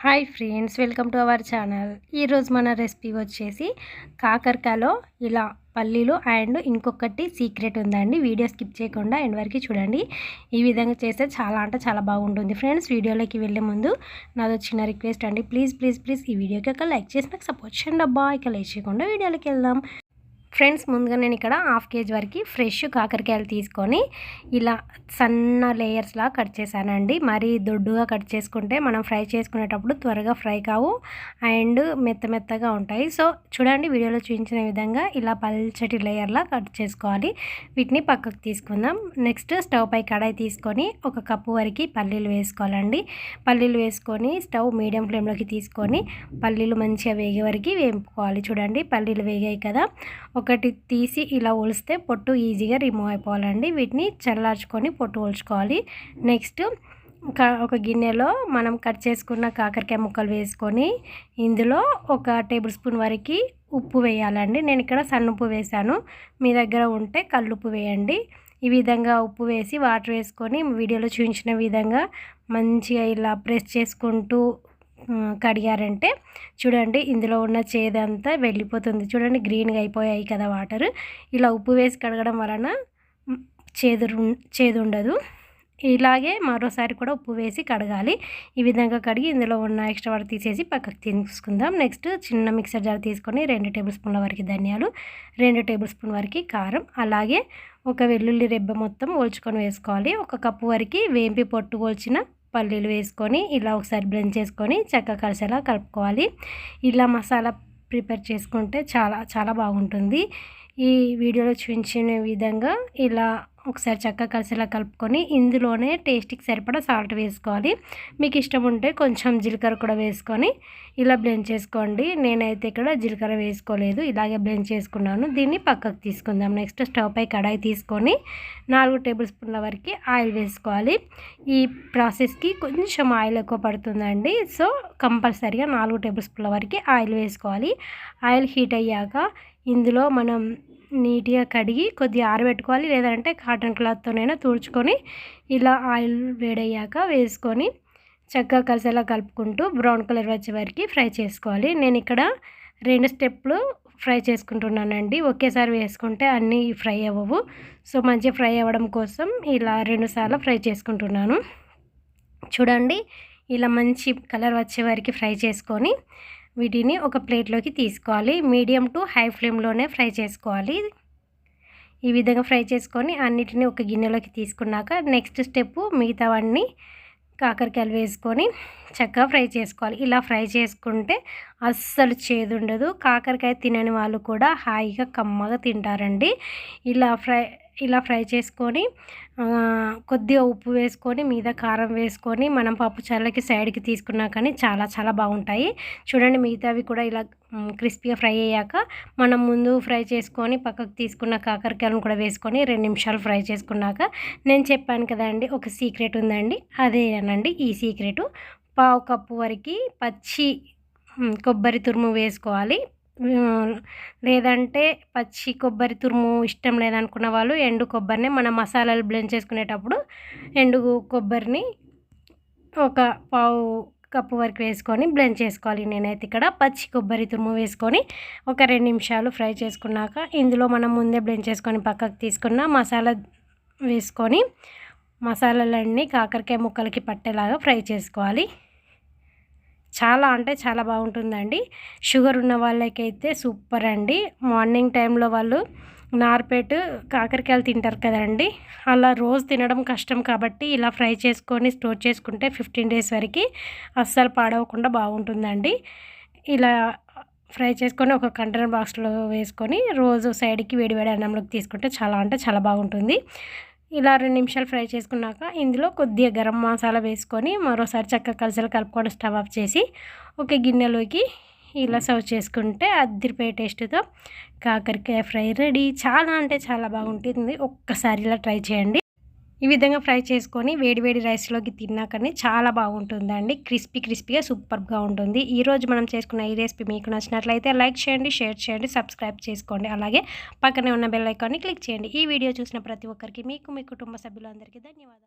Hi friends welcome to our channel. ఈరోజు మన recipe వచ్చేసి కాకరకాయలో ఇలా పల్లీలు అండ్ ఇంకొకటి సీక్రెట్ ఉందండి. వీడియో స్కిప్ చేయకుండా ఎండ్ వరకు చూడండి. ఈ విధంగా చేస్తే చాలా అంటే చాలా బాగుంటుంది ఫ్రెండ్స్. వీడియోలోకి వెళ్ళే ముందు నాదో చిన్న రిక్వెస్ట్ అండి. ప్లీజ్ ప్లీజ్ ప్లీజ్ ఈ వీడియోకి ఒక లైక్ చేసి నాకు సపోర్ట్ చేయండి అబ్బా. ఇక లైక్ చేయకుండా వీడియోలోకి వెళ్దాం. ఫ్రెండ్స్ ముందుగా నేను ఇక్కడ హాఫ్ కేజీ వరకు ఫ్రెష్ కాకరకాయలు తీసుకొని ఇలా సన్న లేయర్స్లా కట్ చేశానండి. మరీ దొడ్డుగా కట్ చేసుకుంటే మనం ఫ్రై చేసుకునేటప్పుడు త్వరగా ఫ్రై కావు. అండ్ మెత్త మెత్తగా ఉంటాయి. సో చూడండి వీడియోలో చూపించిన విధంగా ఇలా పల్చటి లేయర్లా కట్ చేసుకోవాలి. వీటిని పక్కకు తీసుకుందాం. నెక్స్ట్ స్టవ్ పై కడాయి తీసుకొని ఒక కప్పు వరకు పల్లీలు వేసుకోవాలండి. పల్లీలు వేసుకొని స్టవ్ మీడియం ఫ్లేమ్లోకి తీసుకొని పల్లీలు మంచిగా వేగే వరకు వేపుకోవాలి. చూడండి పల్లీలు వేగాయి కదా. ఒకటి తీసి ఇలా ఒలిస్తే పొట్టు ఈజీగా రిమూవ్ అయిపోవాలండి. వీటిని చల్లార్చుకొని పొట్టు ఒలుచుకోవాలి. నెక్స్ట్ ఒక గిన్నెలో మనం కట్ చేసుకున్న కాకరకాయ ముక్కలు వేసుకొని ఇందులో ఒక టేబుల్ స్పూన్ వరకు ఉప్పు వేయాలండి. నేను ఇక్కడ సన్నుప్పు వేసాను మీ దగ్గర ఉంటే కల్లుప్పు వేయండి. ఈ విధంగా ఉప్పు వేసి వాటర్ వేసుకొని వీడియోలో చూపించిన విధంగా మంచిగా ఇలా ప్రెస్ చేసుకుంటూ కడిగారంటే చూడండి ఇందులో ఉన్న చేదంతా వెళ్ళిపోతుంది. చూడండి గ్రీన్గా అయిపోయాయి కదా వాటర్. ఇలా ఉప్పు వేసి కడగడం వలన చేదు చేదు ఉండదు. ఇలాగే మరోసారి కూడా ఉప్పు వేసి కడగాలి. ఈ విధంగా కడిగి ఇందులో ఉన్న ఎక్స్ట్రా వాటర్ తీసేసి పక్కకు తీసుకుందాం. నెక్స్ట్ చిన్న మిక్సర్ జార్ తీసుకొని రెండు టేబుల్ స్పూన్ల వరకు ధనియాలు రెండు టేబుల్ స్పూన్ వరకు కారం అలాగే ఒక వెల్లుల్లి రెబ్బ మొత్తం ఓల్చుకొని వేసుకోవాలి. ఒక కప్పు వరకు వేంపి పొట్టు కోల్చిన పల్లీలు వేసుకొని ఇలా ఒకసారి బ్లెండ్ చేసుకొని చక్క కలిసేలా కలుపుకోవాలి. ఇలా మసాలా ప్రిపేర్ చేసుకుంటే చాలా చాలా బాగుంటుంది. ఈ వీడియోలో చూపించిన విధంగా ఇలా ఒకసారి చక్కగా కలిసేలా కలుపుకొని ఇందులోనే టేస్ట్కి సరిపడా సాల్ట్ వేసుకోవాలి. మీకు ఇష్టం ఉంటే కొంచెం జీలకర్ర కూడా వేసుకొని ఇలా బ్లెండ్ చేసుకోండి. నేనైతే ఇక్కడ జీలకర్ర వేసుకోలేదు ఇలాగే బ్లెండ్ చేసుకున్నాను. దీన్ని పక్కకు తీసుకుందాం. నెక్స్ట్ స్టవ్ పై కడాయి తీసుకొని నాలుగు టేబుల్ స్పూన్ల వరకు ఆయిల్ వేసుకోవాలి. ఈ ప్రాసెస్కి కొంచెం ఆయిల్ ఎక్కువ పడుతుందండి. సో కంపల్సరీగా నాలుగు టేబుల్ స్పూన్ల వరకు ఆయిల్ వేసుకోవాలి. ఆయిల్ హీట్ అయ్యాక ఇందులో మనం నీట్గా కడిగి కొద్దిగా ఆరబెట్టుకోవాలి. లేదంటే కాటన్ క్లాత్తోనైనా తుడుచుకొని ఇలా ఆయిల్ వేడయ్యాక వేసుకొని చక్కగా కలిసేలా కలుపుకుంటూ బ్రౌన్ కలర్ వచ్చే వరకు ఫ్రై చేసుకోవాలి. నేను ఇక్కడ రెండు స్టెప్లు ఫ్రై చేసుకుంటున్నానండి. ఒకేసారి వేసుకుంటే అన్నీ ఫ్రై అవ్వవు. సో మంచిగా ఫ్రై అవ్వడం కోసం ఇలా రెండుసార్లు ఫ్రై చేసుకుంటున్నాను. చూడండి ఇలా మంచి కలర్ వచ్చే వరకు ఫ్రై చేసుకొని వీటిని ఒక ప్లేట్లోకి తీసుకోవాలి. మీడియం టు హై ఫ్లేమ్లోనే ఫ్రై చేసుకోవాలి. ఈ విధంగా ఫ్రై చేసుకొని అన్నిటిని ఒక గిన్నెలోకి తీసుకున్నాక నెక్స్ట్ స్టెప్ మిగతావన్నీ కాకరకాయలు వేసుకొని చక్కగా ఫ్రై చేసుకోవాలి. ఇలా ఫ్రై చేసుకుంటే అస్సలు చేదు ఉండదు కాకరకాయ తినని వాళ్ళు కూడా హాయిగా కమ్మగా తింటారండి. ఇలా ఫ్రై ఇలా ఫ్రై చేసుకొని కొద్దిగా ఉప్పు వేసుకొని మీద కారం వేసుకొని మనం పప్పు చల్లకి సైడ్కి తీసుకున్నా కానీ చాలా చాలా బాగుంటాయి. చూడండి మిగతావి కూడా ఇలా క్రిస్పీగా ఫ్రై అయ్యాక మనం ముందు ఫ్రై చేసుకొని పక్కకు తీసుకున్న కాకరకాయలను కూడా వేసుకొని రెండు నిమిషాలు ఫ్రై చేసుకున్నాక నేను చెప్పాను కదండి ఒక సీక్రెట్ ఉందండి. అదేనండి ఈ సీక్రెట్. పావు కప్పు వరకు పచ్చి కొబ్బరి తురుము వేసుకోవాలి. లేదంటే పచ్చి కొబ్బరి తురుము ఇష్టం లేదనుకున్న వాళ్ళు ఎండు కొబ్బరిని మన మసాలాలు బ్లెండ్ చేసుకునేటప్పుడు ఎండు కొబ్బరిని ఒక పావు కప్పు వరకు వేసుకొని బ్లెండ్ చేసుకోవాలి. నేనైతే ఇక్కడ పచ్చి కొబ్బరి తురుము వేసుకొని ఒక రెండు నిమిషాలు ఫ్రై చేసుకున్నాక ఇందులో మనం ముందే బ్లెండ్ చేసుకొని పక్కకు తీసుకున్న మసాలా వేసుకొని మసాలాలన్నీ కాకరకాయ ముక్కలకి పట్టేలాగా ఫ్రై చేసుకోవాలి. చాలా అంటే చాలా బాగుంటుందండి. షుగర్ ఉన్న వాళ్ళకైతే సూపర్ అండి. మార్నింగ్ టైంలో వాళ్ళు నార్పేట్ కాకరకాయలు తింటారు కదండి. అలా రోజు తినడం కష్టం కాబట్టి ఇలా ఫ్రై చేసుకొని స్టోర్ చేసుకుంటే ఫిఫ్టీన్ డేస్ వరకు అస్సలు పాడవకుండా బాగుంటుందండి. ఇలా ఫ్రై చేసుకొని ఒక కంటైనర్ బాక్స్లో వేసుకొని రోజు సైడ్కి వేడి వేడి అన్నంలోకి తీసుకుంటే చాలా అంటే చాలా బాగుంటుంది. ఇలా రెండు నిమిషాలు ఫ్రై చేసుకున్నాక ఇందులో కొద్దిగా గరం మసాలా వేసుకొని మరోసారి చక్కగా కలిసలు కలుపుకొని స్టవ్ ఆఫ్ చేసి ఒక గిన్నెలోకి ఇలా సర్వ్ చేసుకుంటే అద్దరిపోయే టేస్ట్తో కాకరకాయ ఫ్రై రెడీ. చాలా అంటే చాలా బాగుంటుంది. ఒక్కసారి ఇలా ట్రై చేయండి. ఈ విధంగా ఫ్రై చేసుకొని వేడివేడి రైస్లోకి తిన్నాకనే చాలా బాగుంటుందండి. క్రిస్పీ క్రిస్పీగా సూపర్గా ఉంటుంది. ఈరోజు మనం చేసుకున్న ఈ రెసిపీ మీకు నచ్చినట్లయితే లైక్ చేయండి షేర్ చేయండి సబ్స్క్రైబ్ చేసుకోండి. అలాగే పక్కనే ఉన్న బెల్ ఐకాన్ని క్లిక్ చేయండి. ఈ వీడియో చూసిన ప్రతి ఒక్కరికి మీకు మీ కుటుంబ సభ్యులందరికీ ధన్యవాదాలు.